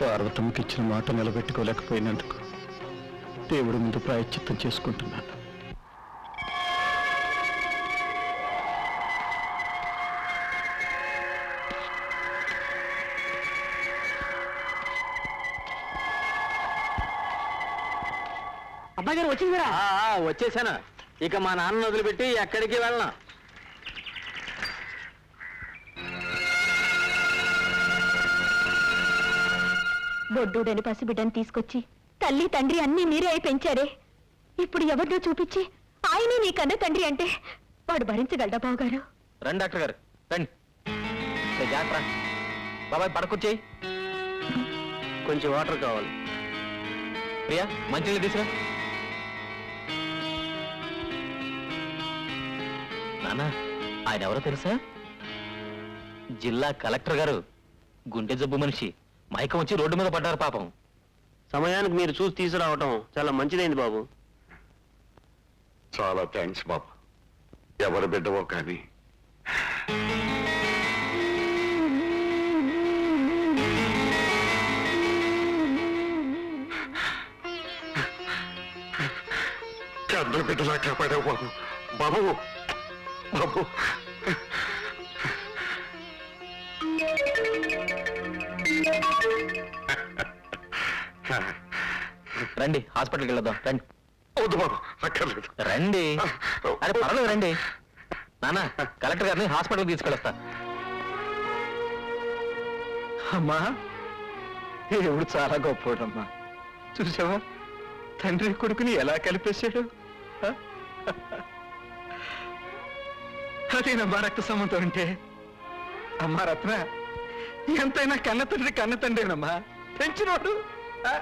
పార్వతమ్మకి ఇచ్చిన మాట నిలబెట్టుకోలేకపోయినందుకు దేవుడి ముందు ప్రాయశ్చిత్తం చేసుకుంటున్నాను. అబ్బాయి గారు వచ్చిందిరా వచ్చేసాను. ఇక మా నాన్న వదిలిపెట్టి ఎక్కడికి వెళ్ళను. బొడ్డూడని పసిబిడ్డని తీసుకొచ్చి తల్లి తండ్రి అన్నీ మీరే అయి పెంచారే. ఇప్పుడు ఎవరినో చూపించి ఆయనే నీ కన్న తండ్రి అంటే వాడు భరించగలడా బావగారు? రండి డాక్టర్ గారు రండి. జాగ్రత్త. బాబాయ్ పడకొచ్చేయి కొంచెం వాటర్ కావాలి. ప్రియా మంచినీళ్ళు తీసురా నానా ఆయన ఎవరో తెలుసా? జిల్లా కలెక్టర్ గారు గుండె జబ్బు మనిషి. మైకం వచ్చి రోడ్డు మీద పడ్డారు పాపం. సమయానికి మీరు చూసి తీసుకురావటం చాలా మంచిదైంది బాబు. చాలా థ్యాంక్స్ బాబు. ఎవరు బిడ్డవో కానీ. కన్న బిడ్డలా కాపాడావు బాబు. బాబు బాబు రండి హాస్పిటల్కి వెళ్దాం. రండి. వద్దు బాబు అక్కర్లేదు. రండి. అరే పర్వాలేదు రండి. నాన్న కలెక్టర్ గారిని హాస్పిటల్కి తీసుకెళ్ళొస్తా. అమ్మా దేవుడు చాలా గొప్పోడమ్మా. చూసావా? తండ్రి కొడుకుని ఎలా కలిపేశాడు? అదేనమ్మా రక్త సంబంధం అంటే? అమ్మా రత్న ఎంతైనా కన్న తండ్రి కన్న తండ్రినమ్మా. పెంచినోడు ఆ?